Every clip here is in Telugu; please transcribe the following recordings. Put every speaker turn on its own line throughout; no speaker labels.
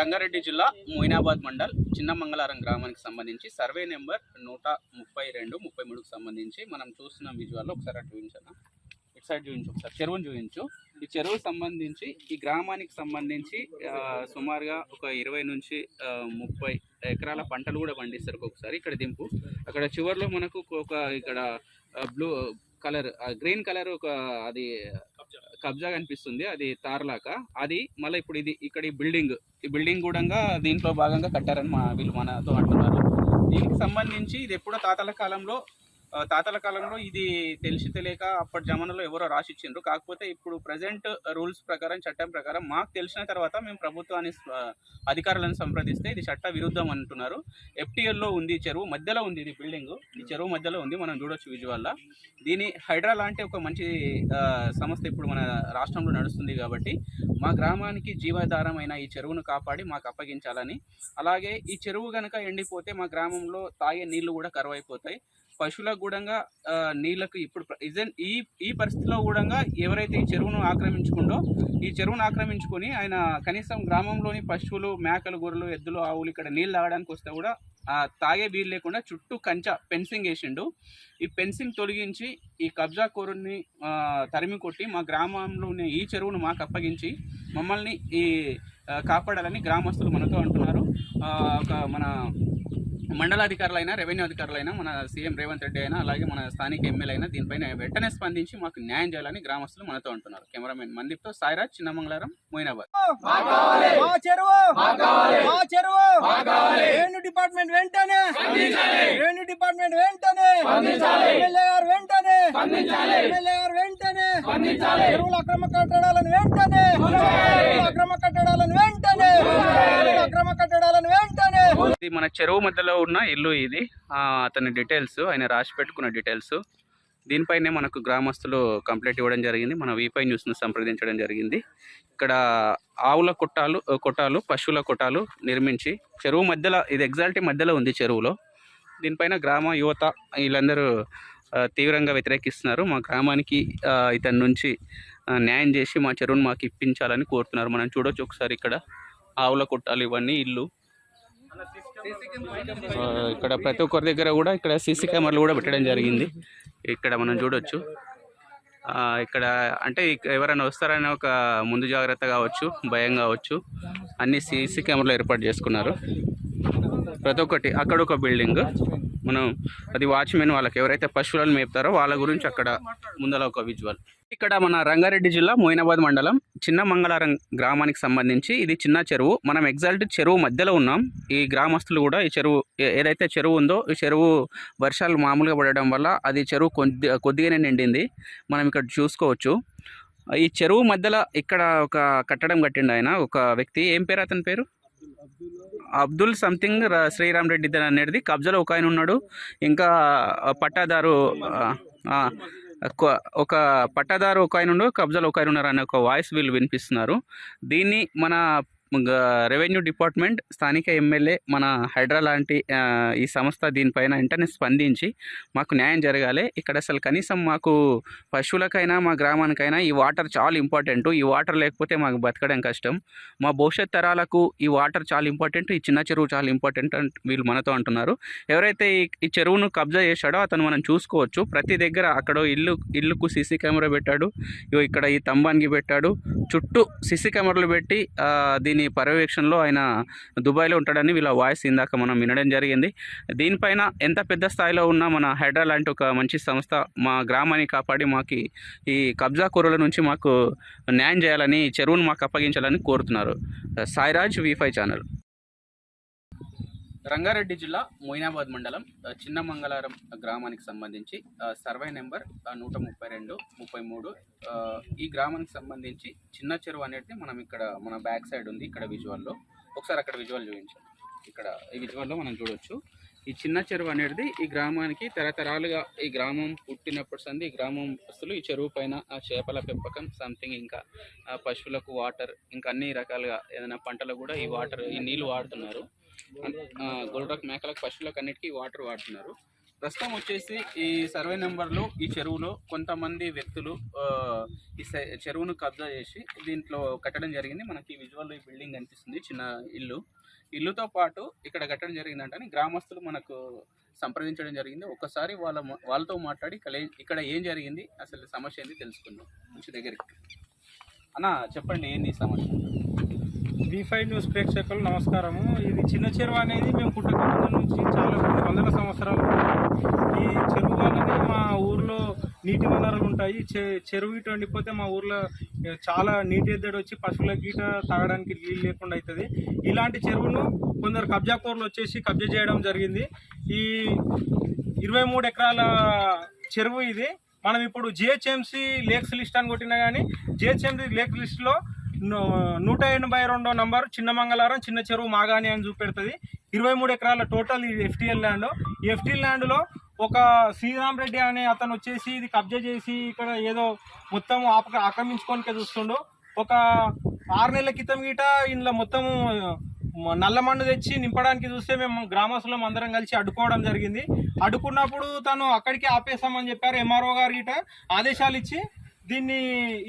రంగారెడ్డి జిల్లా మొయినాబాద్ మండల్ చిన్న మంగళారం గ్రామానికి సంబంధించి. సర్వే నెంబర్ నూట ముప్పై రెండు ముప్పై మూడుకు సంబంధించి మనం చూస్తున్న విజువల్లో ఒకసారి అటు చూపించాను? ఇటు సైడ్ చూపించు ఒకసారి. చెరువును చూపించు. ఈ చెరువు సంబంధించి ఈ గ్రామానికి సంబంధించి సుమారుగా ఒక ఇరవై నుంచి ముప్పై ఎకరాల పంటలు కూడా పండిస్తారు ఒక్కొక్కసారి. ఇక్కడ దింపు. అక్కడ చివర్లో మనకు ఒక ఇక్కడ బ్లూ కలర్ గ్రీన్ కలర్ ఒక అది కబ్జా కనిపిస్తుంది. అది తార్లాక అది మళ్ళీ ఇప్పుడు ఇది ఇక్కడ ఈ బిల్డింగ్. ఈ బిల్డింగ్ కూడా దీంట్లో భాగంగా కట్టారని మా వీళ్ళు మనతో అంటున్నారు. దీనికి సంబంధించి ఇది ఎప్పుడో తాతల కాలంలో తాతల కాలంలో ఇది తెలిసి తెలియక అప్పటి జమానాలో ఎవరో రాసిచ్చిండ్రు. కాకపోతే ఇప్పుడు ప్రజెంట్ రూల్స్ ప్రకారం చట్టం ప్రకారం మాకు తెలిసిన తర్వాత మేము ప్రభుత్వాన్ని అధికారులను సంప్రదిస్తే ఇది చట్ట విరుద్ధం అంటున్నారు. ఎఫ్టీఎల్లో ఉంది చెరువు మధ్యలో ఉంది ఇది బిల్డింగ్ ఈ చెరువు మధ్యలో ఉంది మనం చూడొచ్చు విజువల్లా దీని హైడ్రా లాంటి ఒక మంచి సంస్థ ఇప్పుడు మన రాష్ట్రంలో నడుస్తుంది కాబట్టి మా గ్రామానికి జీవాధారమైన ఈ చెరువును కాపాడి మాకు అప్పగించాలని. అలాగే ఈ చెరువు కనుక ఎండిపోతే మా గ్రామంలో తాగే నీళ్ళు కూడా కరువైపోతాయి. పశువులకు కూడా నీళ్ళకు నీళ్ళకు ఇప్పుడు ప్ర- ఇజన్ ఈ ఈ పరిస్థితిలో కూడా ఎవరైతే ఈ చెరువును ఆక్రమించుకుండో ఈ చెరువును ఆక్రమించుకొని ఆయన కనీసం గ్రామంలోని పశువులు మేకలు గొర్రెలు ఎద్దులు ఆవులు ఇక్కడ నీళ్ళు తాగడానికి వస్తే కూడా ఆ, తాగే వీలు లేకుండా చుట్టూ కంచ ఫెన్సింగ్ వేసిండు. ఈ ఫెన్సింగ్ తొలగించి ఈ కబ్జా కోరుని తరిమి కొట్టి మా గ్రామంలోని ఈ చెరువును మాకు అప్పగించి మమ్మల్ని ఈ కాపాడాలని గ్రామస్తులు మనతో అంటున్నారు. ఒక మన మండలాధికారులైనా రెవెన్యూ అధికారులైనా మన సీఎం రేవంత్ రెడ్డి అయినా అలాగే మన స్థానిక ఎమ్మెల్యే అయినా దీనిపైన వెంటనే స్పందించి మాకు న్యాయం చేయాలని గ్రామస్తులు మనతో అంటున్నారు కెమెరామెన్ మందిప్తో సాయిరాజ్ చిన్నమంగళారం మొయినాబాద్.
మా చెరువు! మా చెరువు! రెవెన్యూ డిపార్ట్మెంట్ వెంటనే! రెవెన్యూ డిపార్ట్మెంట్ వెంటనే! ఎమ్మెల్యే గారు వెంటనే! ఎమ్మెల్యే గారు వెంటనే! చెరువుల అక్రమ కట్టడాలను వెంటనే! అక్రమ కట్టడాలను వెంటనే! అక్రమ కట్టడాలను వెంటనే!
ఇది మన చెరువు మధ్యలో ఉన్న ఇల్లు ఇది. అతని డీటెయిల్స్ ఆయన రాసి పెట్టుకున్న డీటెయిల్స్ దీనిపైనే మనకు గ్రామస్తులు కంప్లైంట్ ఇవ్వడం జరిగింది. మన వీపై న్యూస్ను సంప్రదించడం జరిగింది. ఇక్కడ ఆవుల కొట్టాలు కొట్టాలు పశువుల కొట్టాలు నిర్మించి చెరువు మధ్యలో ఇది ఎగ్జాక్ట్ మధ్యలో ఉంది చెరువులో. దీనిపైన గ్రామ యువత వీళ్ళందరూ తీవ్రంగా వ్యతిరేకిస్తున్నారు. మా గ్రామానికి ఇతని నుంచి న్యాయం చేసి మా చెరువును మాకు ఇప్పించాలని కోరుతున్నారు. మనం చూడొచ్చు ఒకసారి ఇక్కడ ఆవుల కొట్టాలు ఇవన్నీ ఇల్లు. ఇక్కడ ప్రతి ఒక్కరి దగ్గర కూడా ఇక్కడ సీసీ కెమెరాలు కూడా పెట్టడం జరిగింది. ఇక్కడ మనం చూడొచ్చు. ఇక్కడ అంటే ఎవరైనా వస్తారనే ఒక ముందు జాగ్రత్త కావచ్చు భయం కావచ్చు. అన్ని సీసీ కెమెరాలు ఏర్పాటు చేసుకున్నారు. ప్రతి ఒక్కటి అక్కడ ఒక బిల్డింగ్. మనం అది వాచ్మెన్ వాళ్ళకి ఎవరైతే పశువులను మేపుతారో వాళ్ళ గురించి అక్కడ ముందర ఒక విజువల్. ఇక్కడ మన రంగారెడ్డి జిల్లా మోయినాబాద్ మండలం చిన్న మంగళారం గ్రామానికి సంబంధించి ఇది చిన్న చెరువు. మనం ఎగ్జాక్ట్ చెరువు మధ్యలో ఉన్నాం. ఈ గ్రామస్తులు కూడా ఈ చెరువు ఏ- ఏదైతే చెరువు ఉందో ఈ చెరువు వర్షాలు మామూలుగా పడడం వల్ల అది చెరువు కొద్ది కొద్దిగానే నిండింది. మనం ఇక్కడ చూసుకోవచ్చు. ఈ చెరువు మధ్యలో ఇక్కడ ఒక కట్టడం కట్టిండు ఆయన ఒక వ్యక్తి. ఏం పేరు అతని పేరు? అబ్దుల్ సంథింగ్ శ్రీరామ్ రెడ్డి అనేది కబ్జాలో ఒక ఆయన ఉన్నాడు. ఇంకా పట్టాదారు ఒక పట్టాదారు ఒక ఆయన ఉండు కబ్జాలో ఒక ఆయన ఉన్నారు అనే ఒక వాయిస్ వీళ్ళు వినిపిస్తున్నారు. దీన్ని మన రెవెన్యూ డిపార్ట్మెంట్ స్థానిక ఎమ్మెల్యే మన హైడ్రా లాంటి ఈ సంస్థ దీనిపైన వెంటనే స్పందించి మాకు న్యాయం జరగాలి. ఇక్కడ అసలు కనీసం మాకు పశువులకైనా మా గ్రామానికైనా ఈ వాటర్ చాలా ఇంపార్టెంట్. ఈ వాటర్ లేకపోతే మాకు బతకడం కష్టం. మా భవిష్యత్ తరాలకు ఈ వాటర్ చాలా ఇంపార్టెంట్ ఈ చిన్న చెరువు చాలా ఇంపార్టెంట్ వీళ్ళు మనతో అంటున్నారు. ఎవరైతే ఈ చెరువును కబ్జా చేశాడో అతను మనం చూసుకోవచ్చు. ప్రతి దగ్గర అక్కడ ఇల్లు ఇల్లుకు సీసీ కెమెరా పెట్టాడు. ఇక్కడ ఈ తంబానికి పెట్టాడు. చుట్టూ సీసీ కెమెరాలు పెట్టి దీని దీని పర్యవేక్షణలో ఆయన దుబాయ్లో ఉంటాడని వీళ్ళ వాయిస్ ఇందాక మనం వినడం జరిగింది. దీనిపైన ఎంత పెద్ద స్థాయిలో ఉన్న మన హైడ్రా లాంటి ఒక మంచి సంస్థ మా గ్రామాన్ని కాపాడి మాకు ఈ కబ్జా కూరల నుంచి మాకు న్యాయం చేయాలని చెరువును మాకు అప్పగించాలని కోరుతున్నారు. సాయిరాజ్ వీఫై ఛానల్. రంగారెడ్డి జిల్లా మొయినాబాద్ మండలం చిన్నమంగళారం చిన్న మంగళారం గ్రామానికి సంబంధించి సర్వే నెంబర్ నూట ముప్పై రెండు ముప్పై మూడు ఈ గ్రామానికి సంబంధించి చిన్న చెరువు అనేది మనం ఇక్కడ మన బ్యాక్ సైడ్ ఉంది ఇక్కడ విజువల్లో. ఒకసారి అక్కడ విజువల్ చూపించాం ఇక్కడ ఈ విజువల్లో మనం చూడొచ్చు. ఈ చిన్న చెరువు అనేది ఈ గ్రామానికి తరతరాలుగా ఈ గ్రామం పుట్టినప్పటి సంది ఈ గ్రామం వస్తువులు ఈ చెరువు పైన ఆ చేపల పెంపకం సంథింగ్ ఇంకా పశువులకు వాటర్ ఇంకా అన్ని రకాలుగా ఏదైనా పంటలకు కూడా ఈ వాటర్ ఈ నీళ్ళు వాడుతున్నారు. గొర్రెలకు మేకలకు పశువులకు అన్నిటికీ వాటర్ వాడుతున్నారు. ప్రస్తుతం వచ్చేసి ఈ సర్వే నెంబర్లో ఈ చెరువులో కొంతమంది వ్యక్తులు ఈ చెరువును కబ్జా చేసి దీంట్లో కట్టడం జరిగింది. మనకి విజువల్ ఈ బిల్డింగ్ కనిపిస్తుంది చిన్న ఇల్లు. ఇల్లుతో పాటు ఇక్కడ కట్టడం జరిగిందంటే గ్రామస్తులు మనకు సంప్రదించడం జరిగింది. ఒకసారి వాళ్ళ వాళ్ళతో మాట్లాడి ఇక్కడ ఏం జరిగింది అసలు సమస్య ఏంది తెలుసుకుందాం. మంచి దగ్గరికి. అన్న చెప్పండి ఏంది సమస్య?
బీ ఫైవ్ న్యూస్ ప్రేక్షకులు నమస్కారము. ఇది చిన్న చెరువు అనేది మేము పుట్టకముందు నుంచి చాలా కొన్ని వందల సంవత్సరాలు ఈ చెరువు అనేది మా ఊర్లో నీటి వనరులు ఉంటాయి. చె- చెరువు ఇటు వండిపోతే మా ఊర్లో చాలా నీటి ఎద్దడి వచ్చి పశువుల గీట తాగడానికి నీళ్ళు లేకుండా అవుతుంది ఇలాంటి చెరువును కొందరు కబ్జాకోర్లు వచ్చేసి కబ్జా చేయడం జరిగింది. ఈ ఇరవై మూడు ఎకరాల చెరువు ఇది. మనం ఇప్పుడు జిహెచ్ఎంసీ లేక్స్ లిస్ట్ అని కొట్టినా కానీ జిహెచ్ఎంసీ లేక్ లిస్ట్లో నూట ఎనభై రెండో నంబర్ చిన్న మంగళవారం చిన్న చెరువు మాగాని అని చూపెడుతుంది. ఇరవై మూడు ఎకరాల టోటల్ ఇది ఎఫ్టిఎల్ ల్యాండ్. ఈ ఎఫ్టిఎల్ ల్యాండ్లో ఒక శ్రీరామ్ రెడ్డి అనే అతను వచ్చేసి ఇది కబ్జా చేసి ఇక్కడ ఏదో మొత్తం ఆపక ఆక్రమించుకోనికే చూస్తుండు. ఒక ఆరు నెలల క్రితం గీట ఇందులో మొత్తము మ- నల్ల మన్ను తెచ్చి నింపడానికి చూస్తే మేము గ్రామస్తులం అందరం కలిసి అడ్డుకోవడం జరిగింది. అడ్డుకున్నప్పుడు తను అక్కడికి ఆపేస్తామని చెప్పారు ఎంఆర్ఓ గారు గిట ఆదేశాలు ఇచ్చి దీన్ని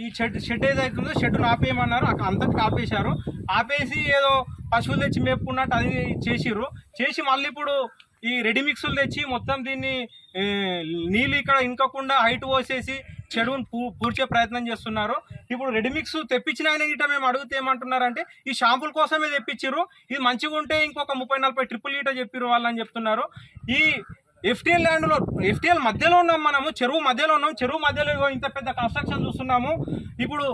ఈ షెడ్ షెడ్ ఏదైతే ఉందో షెడ్ను ఆపేయమన్నారు. అక్కడ అంతటికి ఆపేశారు. ఆపేసి ఏదో పశువులు తెచ్చి మేపుకున్నట్టు అది చేసిర్రు. చేసి మళ్ళీ ఇప్పుడు ఈ రెడీ మిక్సులు తెచ్చి మొత్తం దీన్ని నీళ్ళు ఇక్కడ ఇంకకుండా హైట్ పోసేసి చెడువును పూ పూడ్చే ప్రయత్నం చేస్తున్నారు. ఇప్పుడు రెడీ మిక్స్ తెప్పించిన ఆయన గిట్ట మేము అడిగితే ఏమంటున్నారంటే ఈ షాంపుల్ కోసమే తెప్పించారు ఇది మంచిగా ఉంటే ఇంకొక ముప్పై నలభై ట్రిపుల్ గిట్ట చెప్పిర్రు వాళ్ళని చెప్తున్నారు. ఈ ఎఫ్టిఎల్ ల్యాండ్లో ఎఫ్టిఎల్ మధ్యలో ఉన్నాం మనము చెరువు మధ్యలో ఉన్నాం చెరువు మధ్యలో ఇంత పెద్ద కన్స్ట్రక్షన్ చూస్తున్నాము. ఇప్పుడు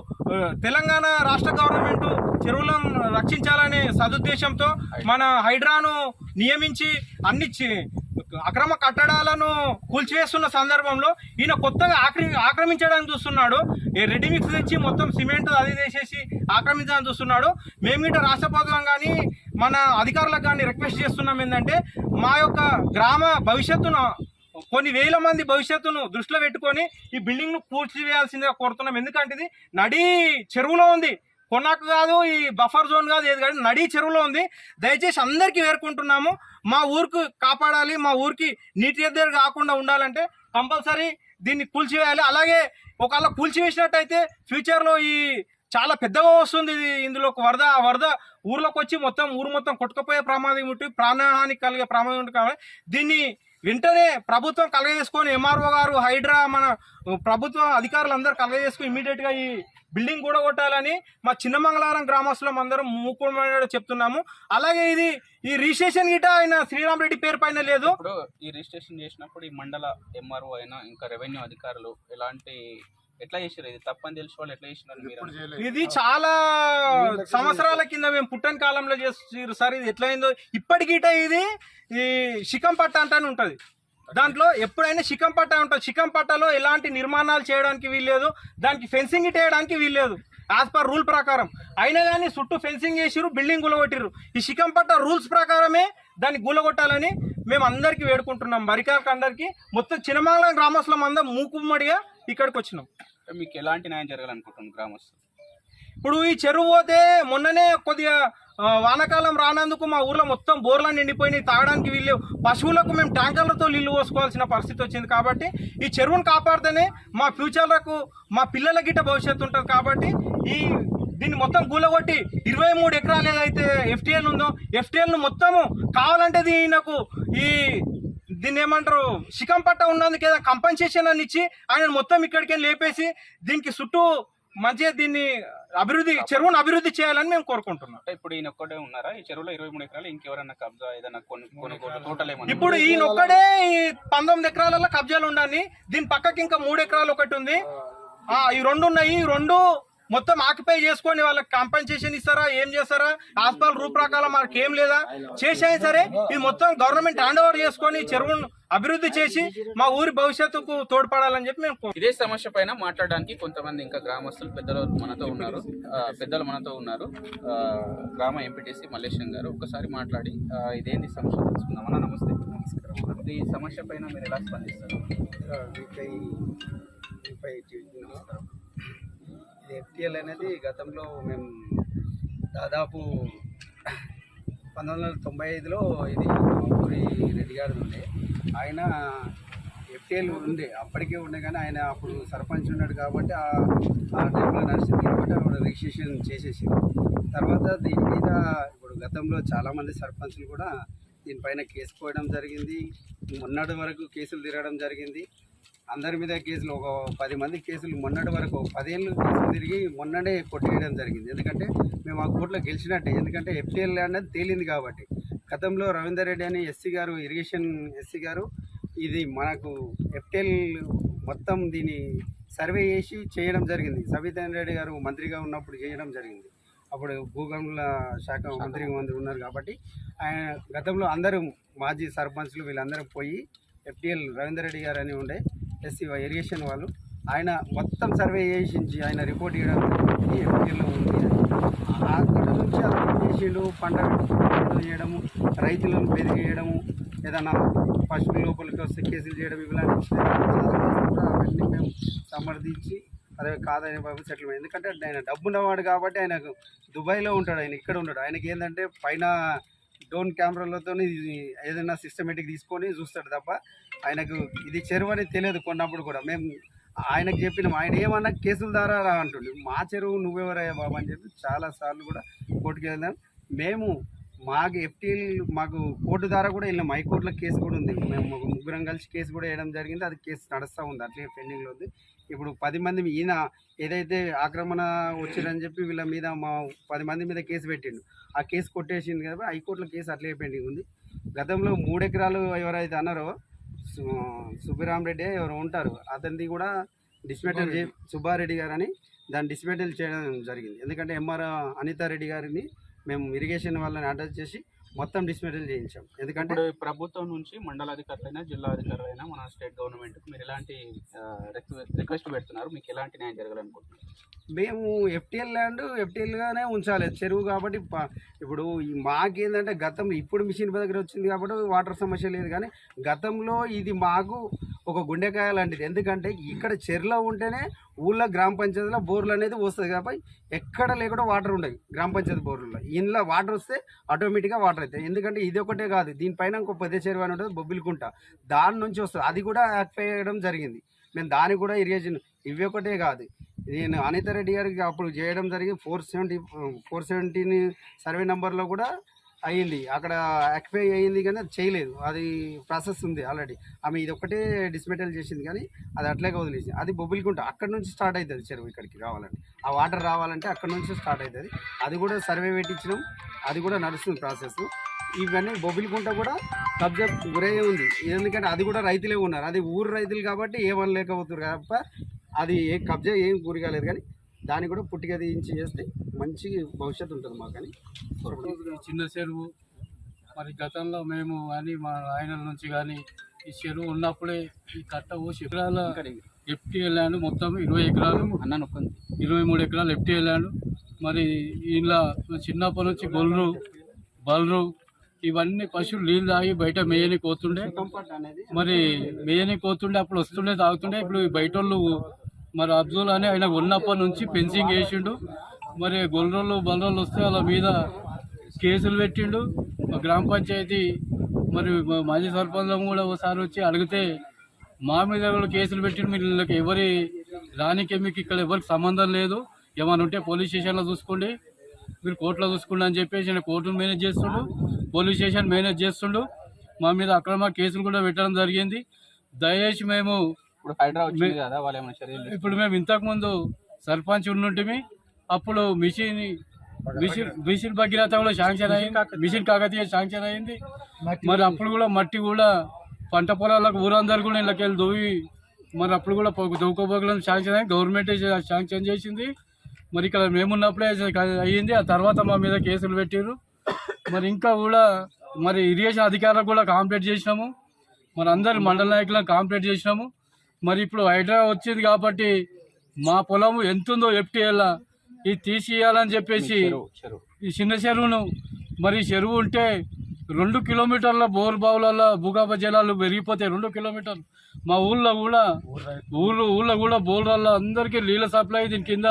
తెలంగాణ రాష్ట్ర గవర్నమెంట్ చెరువులను రక్షించాలనే సదుద్దేశంతో మన హైడ్రాను నియమించి అన్ని అక్రమ కట్టడాలను కూల్చివేస్తున్న సందర్భంలో ఈయన కొత్తగా ఆక్రమి ఆక్రమించడానికి చూస్తున్నాడు. ఈ రెడీ మిక్స్ తెచ్చి మొత్తం సిమెంట్ అది వేసేసి ఆక్రమించడానికి చూస్తున్నాడు. మేము ఇటు రాష్ట్ర ప్రభుత్వం కానీ మన అధికారులకు కానీ రిక్వెస్ట్ చేస్తున్నాం ఏంటంటే మా యొక్క గ్రామ భవిష్యత్తును కొన్ని వేల మంది భవిష్యత్తును దృష్టిలో పెట్టుకొని ఈ బిల్డింగ్ను కూల్చివేయాల్సిందిగా కోరుతున్నాం. ఎందుకంటే ఇది నడి చెరువులో ఉంది. కొనాకు కాదు ఈ బఫర్ జోన్ కాదు ఏది కాదు నడి చెరువులో ఉంది. దయచేసి అందరికీ వేరుకుంటున్నాము. మా ఊరికి కాపాడాలి మా ఊరికి నీటి ఎద్దరు కాకుండా ఉండాలంటే కంపల్సరీ దీన్ని కూల్చివేయాలి. అలాగే ఒకవేళ కూల్చివేసినట్టయితే ఫ్యూచర్లో ఈ చాలా పెద్దగా వస్తుంది ఇది. ఇందులో ఒక వరద ఆ వరద ఊర్లోకి వచ్చి మొత్తం ఊరు మొత్తం కొట్టుకుపోయే ప్రమాదం ఉంటే ప్రాణహాని కలిగే ప్రమాదం ఉంటుంది కాబట్టి దీన్ని వెంటనే ప్రభుత్వం కలగజేసుకొని ఎంఆర్ఓ గారు హైడ్రా మన ప్రభుత్వ అధికారులు అందరూ కలగజేసుకుని ఇమీడియట్గా ఈ బిల్డింగ్ కూడా కొట్టాలని మా చిన్నమంగళారం గ్రామస్తులం అందరం మూకుడు చెప్తున్నాము. అలాగే ఇది ఈ రిజిస్ట్రేషన్ గిట ఆయన శ్రీరామ్ రెడ్డి పేరు పైన లేదు.
ఈ రిజిస్ట్రేషన్ చేసినప్పుడు ఈ మండల ఎంఆర్ఓ అయినా ఇంకా రెవెన్యూ అధికారులు ఎలాంటి ఎట్లా చేసారు ఇది తప్పని తెలిసి వాళ్ళు ఎట్లా చేసినారు మీరు అనుకుంటున్నారు?
ఇది చాలా సంవత్సరాల కింద మేము పుట్టని కాలంలో చేస్తారు సార్ ఇది ఎట్లయిందో? ఇప్పటికిట ఇది ఈ శిఖం పట్ట అంటానే ఉంటది. దాంట్లో ఎప్పుడైనా శిఖం పట్ట ఉంటుంది. శిఖం పట్టలో ఎలాంటి నిర్మాణాలు చేయడానికి వీల్లేదు. దానికి ఫెన్సింగ్ వేయడానికి వీల్లేదు. యాజ్ పర్ రూల్ ప్రకారం. అయినా కానీ చుట్టూ ఫెన్సింగ్ చేసిరు బిల్డింగ్ గులగొట్టిరు ఈ శిఖం పట్ట రూల్స్ ప్రకారమే దాన్ని గులగొట్టాలని మేము అందరికీ వేడుకుంటున్నాం. బరికాకు అందరికీ మొత్తం చిన్నమంగళం గ్రామస్తులం అందరం మూకుమ్మడిగా ఇక్కడికి వచ్చినాం
మీకు ఎలాంటి న్యాయం జరగాలనుకుంటున్నాం గ్రామస్తులు?
ఇప్పుడు ఈ చెరువు పోతే మొన్ననే కొద్దిగా వానాకాలం రానందుకు మా ఊర్లో మొత్తం బోర్లు నిండిపోయినాయి. తాగడానికి వీళ్ళు పశువులకు మేము ట్యాంకర్లతో నీళ్ళు పోసుకోవాల్సిన పరిస్థితి వచ్చింది కాబట్టి ఈ చెరువును కాపాడితేనే మా ఫ్యూచర్లకు మా పిల్లల గిట్ట భవిష్యత్తు ఉంటుంది కాబట్టి ఈ దీన్ని మొత్తం కూలగొట్టి ఇరవై మూడు ఎకరాలు ఏదైతే ఎఫ్టీఎల్ ఉందో ఎఫ్టీఎల్ను మొత్తము కావాలంటే దీనికి ఈ దీన్ని ఏమంటారు? శిఖం పట్ట ఉన్నందుకు ఏదో కంపన్సేషన్ అని ఇచ్చి ఆయన మొత్తం ఇక్కడికి లేపేసి దీనికి చుట్టూ మంచిగా దీన్ని అభివృద్ధి చెరువును అభివృద్ధి చేయాలని మేము కోరుకుంటున్నాం.
అంటే ఇప్పుడు ఈయన ఒక్కడే ఉన్నారా? ఈ చెరువులో ఇరవై మూడు ఎకరాలు ఇంకెవరన్నా కబ్జా ఏదైనా కొను కొనుగోలు టోటల్ ఏమన్నా
ఇప్పుడు ఈయన ఒక్కడే ఈ పంతొమ్మిది ఎకరాలలో కబ్జాలు ఉండాలి దీని పక్కకి ఇంకా మూడు ఎకరాలు ఒకటి ఉంది. ఆ ఈ రెండు ఉన్నాయి. ఈ రెండు మొత్తం ఆక్యుపై చేసుకొని వాళ్ళకి కాంపెన్సేషన్ ఇస్తారా ఏం చేస్తారా? హాస్పిటల్ రూప్ ప్రకారం మనకి ఏం లేదా? చేసైనా సరే ఇది మొత్తం గవర్నమెంట్ హ్యాండ్ ఓవర్ చేసుకొని చెరువును అభివృద్ధి చేసి మా ఊరి భవిష్యత్తుకు తోడ్పడాలని చెప్పి మేము.
ఇదే సమస్య పైన మాట్లాడడానికి కొంతమంది ఇంకా గ్రామస్తులు పెద్దలు మనతో ఉన్నారు. పెద్దలు మనతో ఉన్నారు. గ్రామ ఎంపీటీసీ మల్లేశం గారు ఒకసారి మాట్లాడి ఇదేంటి సమస్య తెలుసుకుందాం అన్న నమస్తే. నమస్కారం. ఈ సమస్య పైన మీరు ఎలా స్పందిస్తారు?
ఇది ఎఫ్టిఎల్ అనేది గతంలో మేము దాదాపు పంతొమ్మిది వందల తొంభై ఐదులో ఇది మామూరి రెడ్డి గారిది ఉండే ఆయన ఎఫ్టీఎల్ ఉండే అప్పటికే ఉండే కానీ ఆయన అప్పుడు సర్పంచ్ ఉన్నాడు కాబట్టి ఆ టైంలో నడిచింది కాబట్టి ఆవిడ రిజిస్ట్రేషన్ చేసేసింది. తర్వాత దీని మీద ఇప్పుడు గతంలో చాలామంది సర్పంచ్లు కూడా దీనిపైన కేసు పోయడం జరిగింది. మొన్నటి వరకు కేసులు తిరగడం జరిగింది. అందరి మీద కేసులు ఒక పది మంది కేసులు మొన్నటి వరకు పదేళ్ళు కేసులు తిరిగి మొన్ననే కొట్టేయడం జరిగింది. ఎందుకంటే మేము ఆ కోర్టులో గెలిచినట్టే. ఎందుకంటే ఎఫ్టీఎల్ అనేది తేలింది కాబట్టి. గతంలో రవీందర్ రెడ్డి అని ఎస్సీ గారు ఇరిగేషన్ ఎస్సీ గారు ఇది మనకు ఎఫ్టీఎల్ మొత్తం దీని సర్వే చేసి చేయడం జరిగింది. సబితా రెడ్డి గారు మంత్రిగా ఉన్నప్పుడు చేయడం జరిగింది. అప్పుడు భూగర్భుల శాఖ మంత్రిగా మంత్రి ఉన్నారు కాబట్టి ఆయన గతంలో అందరూ మాజీ సర్పంచ్లు వీళ్ళందరూ పోయి ఎఫ్టీఎల్ రవీందర్ రెడ్డి గారు అని ఉండే ఎస్సీ ఇరిగేషన్ వాళ్ళు ఆయన మొత్తం సర్వే చేసించి ఆయన రిపోర్ట్ ఇవ్వడం ఎఫ్టీఎల్లో ఉంది. అక్కడ నుంచి అతను చేసిండు పంట చేయడము రైతులను బెదిరియడము ఏదైనా పశువుల లోపలికి వస్తే కేసులు చేయడం ఇలాంటి కూడా అవన్నీ మేము సమర్థించి అదే కాదని బాబు సెటిల్మెంట్ ఎందుకంటే ఆయన డబ్బు ఉన్నవాడు కాబట్టి ఆయనకు దుబాయ్లో ఉంటాడు ఆయన ఇక్కడ ఉంటాడు. ఆయనకి ఏంటంటే పైన డ్రోన్ కెమెరాలతో ఏదైనా సిస్టమేటిక్ తీసుకొని చూస్తాడు తప్ప ఆయనకు ఇది చెరువు అని తెలియదు కొన్నప్పుడు కూడా. మేము ఆయనకు చెప్పినాం ఆయన ఏమన్నా కేసుల ద్వారా రా అంటుండే. మా చెరువు నువ్వెవరయ్యా బాబు? అని చెప్పి చాలా సార్లు కూడా కోర్టుకి వెళ్ళాం. మేము మాకు ఎఫ్టీఎల్ మాకు కోర్టు ద్వారా కూడా వెళ్ళినాం హైకోర్టులో కేసు కూడా ఉంది. మేము ముగ్గురం కలిసి కేసు కూడా వేయడం జరిగింది. అది కేసు నడుస్తూ ఉంది. అట్లే పెండింగ్లో ఉంది. ఇప్పుడు పది మంది ఈయన ఏదైతే ఆక్రమణ వచ్చిరని చెప్పి వీళ్ళ మీద మా పది మంది మీద కేసు పెట్టిండు. ఆ కేసు కొట్టేసింది కాబట్టి హైకోర్టులో కేసు అట్లే పెండింగ్ ఉంది. గతంలో మూడు ఎకరాలు ఎవరైతే అన్నారో సుబ్బిరామ్ రెడ్డి ఎవరు ఉంటారు. అతనిది కూడా డిస్మెటల్ చే సుబ్బారెడ్డి గారు అని దాన్ని డిస్మెటల్ చేయడం జరిగింది. ఎందుకంటే ఎంఆర్ అనితారెడ్డి గారిని మేము ఇరిగేషన్ వాళ్ళని అటాచ్ చేసి మొత్తం డిస్మెటల్ చేయించాం. ఎందుకంటే
ప్రభుత్వం నుంచి మండలాధికారులైనా జిల్లా అధికారులైనా మన స్టేట్ గవర్నమెంట్ మీరు ఎలాంటి రిక్వెస్ట్ పెడుతున్నారు? మీకు ఎలాంటి న్యాయం జరగాలనుకుంటున్నారు?
మేము ఎఫ్టీఎల్ ల్యాండ్ ఎఫ్టీఎల్గానే ఉంచాలి. చెరువు కాబట్టి ఇప్పుడు మాకేందంటే మాకేంటంటే గతంలో ఇప్పుడు మిషన్ దగ్గర వచ్చింది కాబట్టి వాటర్ సమస్య లేదు కానీ గతంలో ఇది మాకు ఒక గుండెకాయ లాంటిది. ఎందుకంటే ఇక్కడ చెరువులో ఉంటేనే ఊళ్ళో గ్రామ పంచాయతీలో బోర్లు అనేది వస్తుంది కాబట్టి ఎక్కడ లేకుండా వాటర్ ఉండవు గ్రామ పంచాయతీ బోర్లలో. ఇందులో వాటర్ వస్తే ఆటోమేటిక్గా వాటర్ అవుతాయి ఎందుకంటే ఇది ఒకటే కాదు దీనిపైన ఇంకో పెద్ద చెరువు అని ఉంటుంది బొబ్బిలికుంట. దాని నుంచి వస్తుంది. అది కూడా యాక్ట్ చేయడం జరిగింది. మేము దానికి కూడా ఇరిగేషన్ ఇవి ఒకటే కాదు. నేను అనిత రెడ్డి గారికి అప్పుడు చేయడం జరిగింది ఫోర్ సెవెంటీ ఫోర్ సెవెంటీని సర్వే నెంబర్లో కూడా అయ్యింది. అక్కడ యాక్టిఫై అయ్యింది కానీ అది చేయలేదు. అది ప్రాసెస్ ఉంది ఆల్రెడీ. ఆమె ఇది ఒకటే డిస్మెటల్ చేసింది కానీ అది అట్లాగే వదిలేసింది. అది బొబ్బిలికుంట అక్కడ నుంచి స్టార్ట్ అవుతుంది చెరువు ఇక్కడికి రావాలంటే. ఆ వాటర్ రావాలంటే అక్కడ నుంచి స్టార్ట్ అవుతుంది అది కూడా సర్వే పెట్టించడం అది కూడా నడుస్తుంది ప్రాసెస్. ఇవన్నీ బొబ్బిలికుంట కూడా కబ్జా గురై ఉంది. ఎందుకంటే అది కూడా రైతులే ఉన్నారు. అది ఊరు రైతులు కాబట్టి ఏమని లేకపోతున్నారు తప్ప అది ఏ కబ్జా ఏం గురి కాలేదు కానీ దాన్ని కూడా పుట్టిగా తీయించి చేస్తే మంచి భవిష్యత్తు ఉంటుంది మాకు
అని చిన్న చెరువు మరి గతంలో మేము కానీ మా ఆయన నుంచి కానీ ఈ చెరువు ఉన్నప్పుడే ఈ కట్ట ఊసి ఎకరాల ఎఫ్టీ ల్యాండ్ మొత్తం ఇరవై ఎకరాలు
అన్న నొక్కంది
ఇరవై మూడు ఎకరాలు ఎఫ్టీ ల్యాండ్. మరి ఇలా చిన్నప్పటి నుంచి గొల్లు బలరు ఇవన్నీ పశువులు నీళ్ళు తాగి బయట మేయని
కోతుండే.
మరి మేయని కోతుండే అప్పుడు వస్తుండే తాగుతుండే. ఇప్పుడు బయట వాళ్ళు మరి అబ్దుల్ అని ఆయన ఉన్నప్పటి నుంచి ఫెన్సింగ్ వేసిండు. మరి గొల్లరోళ్ళు బలరోళ్ళు వస్తే వాళ్ళ మీద కేసులు పెట్టిండు. మా గ్రామ పంచాయతీ మరి మా మాజీ సర్పంచం కూడా ఒకసారి వచ్చి అడిగితే మా మీద కూడా కేసులు పెట్టిండు? మీరు వీళ్ళకి ఎవరి రానికి మీకు ఇక్కడ ఎవరికి సంబంధం లేదు. ఏమైనా ఉంటే పోలీస్ స్టేషన్లో చూసుకోండి. మీరు కోర్టులో చూసుకోండి అని చెప్పేసి ఆయన కోర్టును మేనేజ్ చేస్తుండు. పోలీస్ స్టేషన్ మేనేజ్ చేస్తుండు. మా మీద అక్రమ కేసులు కూడా పెట్టడం జరిగింది. దయచేసి మేము
ఇప్పుడు హైడ్రా వచ్చింది కదా వాళ్ళు ఏమైనా చర్యలు
ఇప్పుడు మేము ఇంతకుముందు సర్పంచ్ ఉండుంటిమి అప్పుడు మిషన్ మిషన్ మిషన్ భగీరథ కూడా శాంక్షన్ అయింది మిషన్ కాకతీయ శాంక్షన్ అయింది. మరి అప్పుడు కూడా మట్టి కూడా పంట పొలాలకు ఊరందరూ కూడా ఇళ్ళకెళ్ళి దొవి మరి అప్పుడు కూడా దొవ్వుకోబోగలను శాంక్షన్ అయింది. గవర్నమెంట్ శాంక్షన్ చేసింది. మరి ఇక్కడ మేమున్నప్పుడే అయ్యింది. ఆ తర్వాత మా మీద కేసులు పెట్టారు మరి ఇంకా కూడా మరి ఇరిగేషన్ అధికారులకు కూడా కాంప్లైంట్ చేసినాము. మరి అందరు మండల నాయకులను కాంప్లైంట్ చేసినాము. మరి ఇప్పుడు హైడ్రా వచ్చింది కాబట్టి మా పొలము ఎంత ఉందో ఎఫ్టీఎల్ ఇది తీసేయాలని చెప్పేసి ఈ చిన్న చెరువును మరి చెరువు ఉంటే రెండు కిలోమీటర్ల బోర్ బావులలో భూగర్భ జలాలు పెరిగిపోతాయి రెండు కిలోమీటర్లు మా ఊళ్ళో కూడా ఊళ్ళో ఊళ్ళో కూడా బోర్లలో అందరికీ నీళ్ళ సప్లై దీని కింద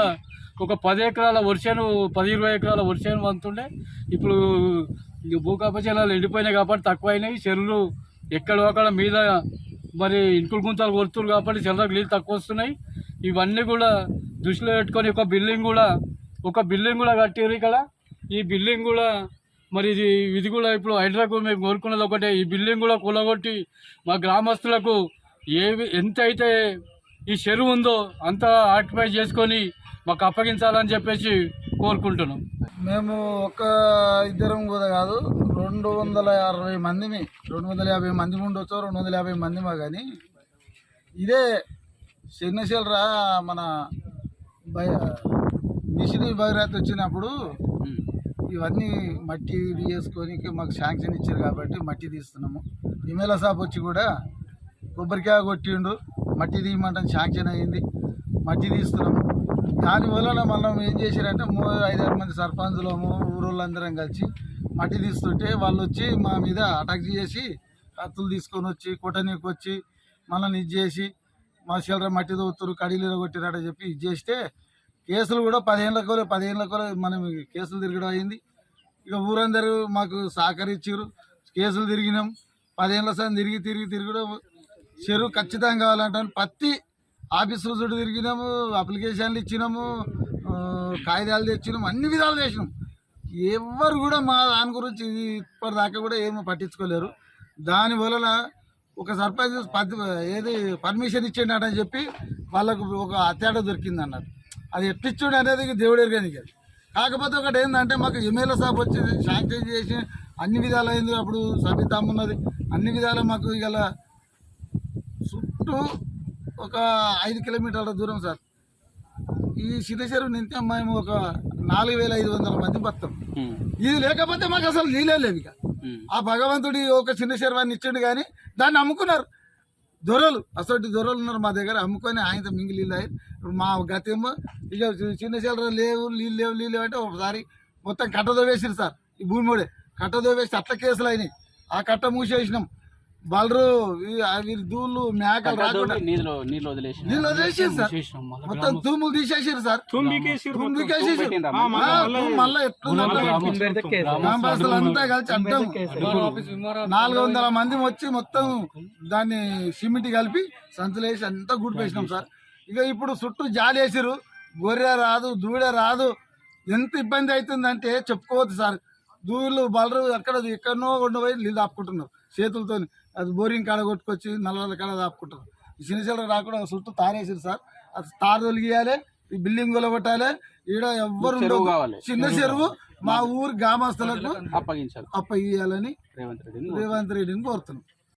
ఒక పది ఎకరాల వర్షాను పది ఇరవై ఎకరాల వర్షాను వంతుండే ఇప్పుడు భూగర్భ జలాలు ఎండిపోయినాయి కాబట్టి తక్కువైనాయి. చెరువులు ఎక్కడ అక్కడ మీద మరి ఇంకులు గుంతలు కొడుతున్నారు కాబట్టి చెల్లరకు నీళ్ళు తక్కువ వస్తున్నాయి. ఇవన్నీ కూడా దృష్టిలో పెట్టుకొని ఒక బిల్డింగ్ కూడా ఒక బిల్డింగ్ కూడా కట్టారు ఇక్కడ. ఈ బిల్డింగ్ కూడా మరి ఇది ఇది కూడా ఇప్పుడు హైడ్రాకు మేము కోరుకున్నది ఒకటే. ఈ బిల్డింగ్ కూడా కూలగొట్టి మా గ్రామస్తులకు ఏవి ఎంత అయితే ఈ చెరువు ఉందో అంత ఆక్యుపై చేసుకొని మాకు అప్పగించాలని చెప్పేసి కోరుకుంటున్నాం.
మేము ఒక ఇద్దరం కూడా కాదు రెండు వందల అరవై మందిమి రెండు వందల యాభై మంది ఉండొచ్చు రెండు వందల యాభై మందిమా కానీ. ఇదే చిన్నశీలరా మన బయ మిషన్ భగీరథ వచ్చినప్పుడు. ఇవన్నీ మట్టి ఇది చేసుకొని మాకు శాంక్షన్ ఇచ్చారు కాబట్టి మట్టి తీస్తున్నాము. ఎమ్మెల్యే సాబ్ వచ్చి కూడా కొబ్బరికాయ కొట్టిండు మట్టి తీయమంటే శాంక్షన్ అయ్యింది మట్టి తీస్తున్నాము. దాని వలన మనం ఏం చేశారంటే మూ ఐదారు మంది సర్పంచులము ఊరోళ్ళందరం కలిసి మట్టి తీస్తుంటే వాళ్ళు వచ్చి మా మీద అటాక్ చేసి కత్తులు తీసుకొని వచ్చి కొట్టనీకి వచ్చి మనల్ని ఇది చేసి మా చిల్లర మట్టి తవ్వుతారు కడీలు కొట్టిరాడని చెప్పి ఇది చేస్తే కేసులు కూడా పదిహేనులకు పదిహేనులకు మనం కేసులు తిరగడం అయింది. ఇక ఊరందరూ మాకు సహకరించారు కేసులు తిరిగినాం. పదిహేనుల సార్ తిరిగి తిరిగి తిరగడం చెరువు ఖచ్చితంగా కావాలంటాను పత్తి ఆఫీసులు చుట్టూ తిరిగినాము అప్లికేషన్లు ఇచ్చినాము కాగితాలు తెచ్చినాము అన్ని విధాలు చేసినాం. ఎవ్వరు కూడా మా దాని గురించి ఇప్పటిదాకా కూడా ఏమో పట్టించుకోలేరు. దాని వలన ఒక సర్పంచ్ పద్ ఏది పర్మిషన్ ఇచ్చిండని చెప్పి వాళ్ళకు ఒక అత్యాట దొరికింది అన్నారు అది ఎట్టిచ్చుడు అనేది దేవుడు ఎరగనికి. కాకపోతే ఒకటి ఏంటంటే మాకు ఎమ్మెల్యే సాబ్ వచ్చి శాంక్షన్ చేసి అన్ని విధాలు అయింది. అప్పుడు సబితామ్ ఉన్నది. అన్ని విధాలు మాకు ఇలా చుట్టూ ఒక ఐదు కిలోమీటర్ల దూరం సార్. ఈ సిద్ధేశ్వరం నింతే మేము ఒక నాలుగు వేల ఐదు వందల మంది బతాం. ఇది లేకపోతే మాకు అసలు నీళ్ళే లేవు ఇక. ఆ భగవంతుడి ఒక చిన్న శర్వాన్ని ఇచ్చిండు కానీ దాన్ని అమ్ముకున్నారు. దొరలు అసలు దొరలు ఉన్నారు మా దగ్గర అమ్ముకొని ఆయనతో మింగి నీళ్ళు అయ్యి ఇప్పుడు మా గతేమో ఇక చిన్న శర్వ లేవు నీళ్ళు లేవు నీళ్ళు అంటే ఒకసారి మొత్తం కట్టదో వేసిరు సార్. ఈ భూమి మూడే. కట్టదో వేసి అట్ల కేసులు అయినాయి. ఆ కట్ట మూసేసినాం. బలరు వీరి దూళ్ళు మేకలు రాకుండా
నీళ్ళు నీళ్ళు వదిలేసి
నీళ్ళు వదిలేసారు సార్. మొత్తం తూములు తీసేసారు సార్.
మళ్ళా-
ఎట్లుందంటే అంతా కలిసి అడ్డం నాలుగు వందల మంది వచ్చి మొత్తం దాన్ని సిమెంట్ కలిపి సంచులేసి అంతా గుడిపేసినాం సార్. ఇక ఇప్పుడు చుట్టూ జాలి వేసిరు గొర్రె రాదు దూడ రాదు. ఎంత ఇబ్బంది అవుతుందంటే చెప్పుకోవద్దు సార్. దూళ్ళు బలరు ఎక్కడ ఎక్కడనో కొండ పోయి నీళ్ళు ఆపుకుంటున్నారు. చేతులతో అది బోరింగ్ కాడ కొట్టుకొచ్చి నల్లల కాడ ఆపుకుంటున్నారు ఈ చిన్న రాకుండా చుట్టూ తారేసారు సార్. అది తారు తొలిగియాలి ఈ బిల్డింగ్ కొలగొట్టాలి ఈడ ఎవ్వరు. చిన్న చెరువు మా ఊరు గ్రామస్తులకు
అప్పగించాలి.
అప్ప ఇయ్యాలని
రేవంత్ రెడ్డి
రేవంత్ రెడ్డిని కోరుతున్నాం.